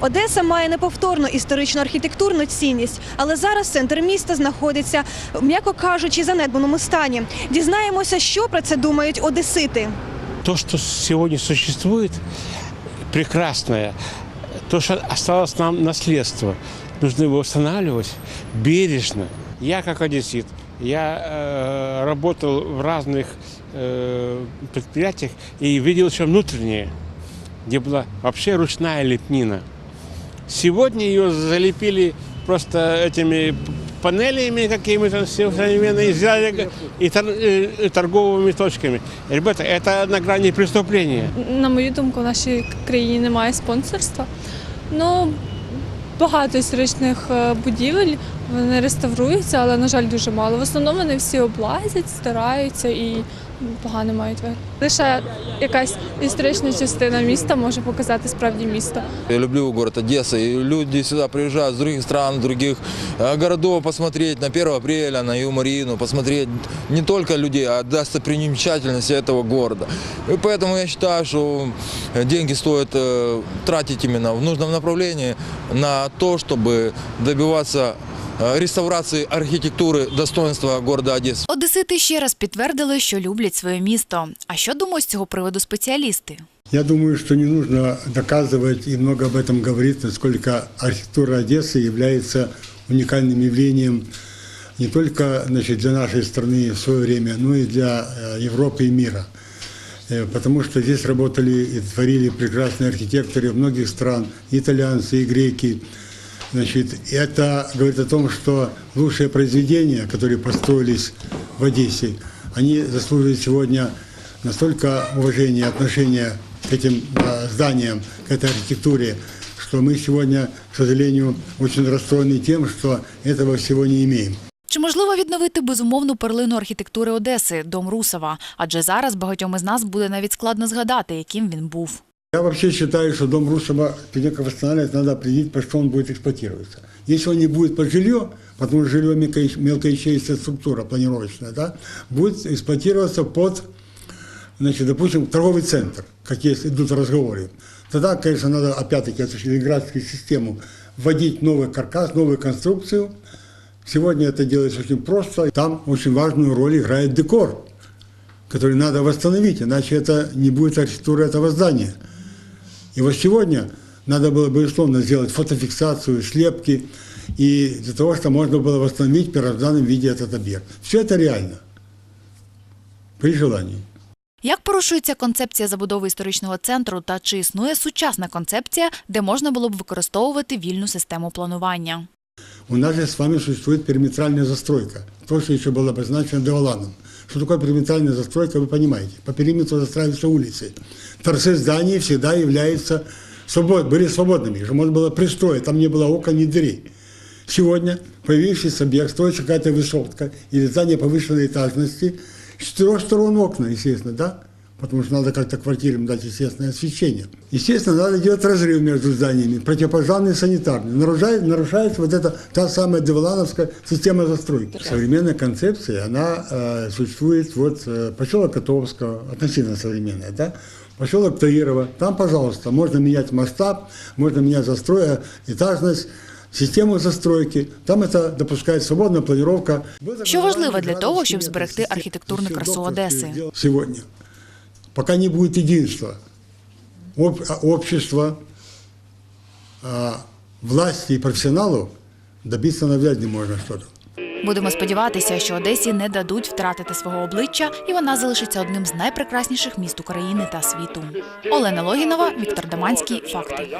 Одеса має неповторну історичну архітектурну цінність, але зараз центр міста знаходиться, м'яко кажучи, занедбаному стані. Дізнаємося, що про це думають одесити. То, что сегодня существует, прекрасное, то, что осталось нам наследство, нужно его восстанавливать бережно. Я как одессит, я э, работал в разных э, предприятиях и видел еще внутреннее, где была вообще ручная лепнина. Сегодня ее залепили просто этими панелями какими-то современными и сделали и тор- э, торговыми точками. Ребята, это на грани преступления. На мою думку, в нашій країні немає спонсорства. Ну, багато історичних е, будівель вони реставруються, але, на жаль, дуже мало. В основному вони всі облазять, стараються і погано мають вигляд. Лише якась історична частина міста може показати справді місто. Я люблю город Одесса, и люди сюда приезжают с других стран, других э, городов посмотреть на 1 апреля, на Юморину, посмотреть не только людей, а достопримечательности этого города. И поэтому я считаю, что э, деньги стоит э, тратить именно в нужном направлении на то, чтобы добиваться э, реставрации архитектуры достоинства города Одессы. Одесити ще раз підтвердили, що люблять своє місто. А що думають з цього приводу спеціалісти? Я думаю, что не нужно доказывать и много об этом говорить, насколько архитектура Одессы является уникальным явлением не только значит, для нашей страны в свое время, но и для э, Европы и мира. Э, Потому что здесь работали и творили прекрасные архитекторы многих стран, и итальянцы, и греки. Значит, и это говорит о том, что лучшие произведения, которые построились в Одессе, они заслуживают сегодня настолько уважения, отношения к этим э, зданиям, к этой архитектуре, что мы сегодня, к сожалению, очень расстроены тем, что этого всего не имеем. Чи можливо відновити безумовну перлину архітектури Одеси дом Русова? Адже зараз багатьом із нас буде навіть складно згадати, яким він був. Я вообще считаю, что дом тем, как восстанавливать, надо определить, по что он будет эксплуатироваться. Если он не будет под жилье, потому что жилье мелкояч- мелкоячеистая структура планировочная, да, будет эксплуатироваться под, значит, допустим, торговый центр, как есть, идут разговоры. Тогда, конечно, надо опять-таки эту ленинградскую систему вводить новый каркас, новую конструкцию. Сегодня это делается очень просто. Там очень важную роль играет декор, который надо восстановить, иначе это не будет архитектуры этого здания. И вот сегодня надо было, безусловно, сделать фотофиксацию, слепки, и для того, чтобы можно было восстановить в первозданном виде этот объект. Все это реально. При желании. Як порушується концепція забудови історичного центру та чи існує сучасна концепція, де можна було б використовувати вільну систему планування? У нас же с вами существует периметральная застройка, то, что еще было обозначено Деволаном. Что такое периметральная застройка, вы понимаете. По периметру застраиваются улицы. Торцы зданий всегда являются свобод, были свободными, что можно было пристроить, там не было окон, ни дверей. Сегодня появившийся объект, строится какая-то высотка или здание повышенной этажности, с четырех сторон окна, естественно, да? Потому что надо как-то квартирам дать естественное освещение. Естественно, надо делать разрыв между зданиями, противопожарный, санитарный. Нарушает, нарушается вот эта та самая деволановская система застройки. Современная концепция, она э, существует, вот э, поселок Котовского, относительно современная, да? Поселок Таирова, там, пожалуйста, можно менять масштаб, можно менять застрой, э, этажность, систему застройки. Там это допускает свободная планировка. Що важливо для того, щоб зберегти архітектурну красу Одеси? Сегодня. Пока не будет единства об- общества, а, власти и профессионалов, добиться навряд не можно что-то. Будемо сподіватися, що Одесі не дадуть втратити свого обличчя, і вона залишиться одним з найпрекрасніших міст України та світу. Олена Логінова, Віктор Даманський. Факти.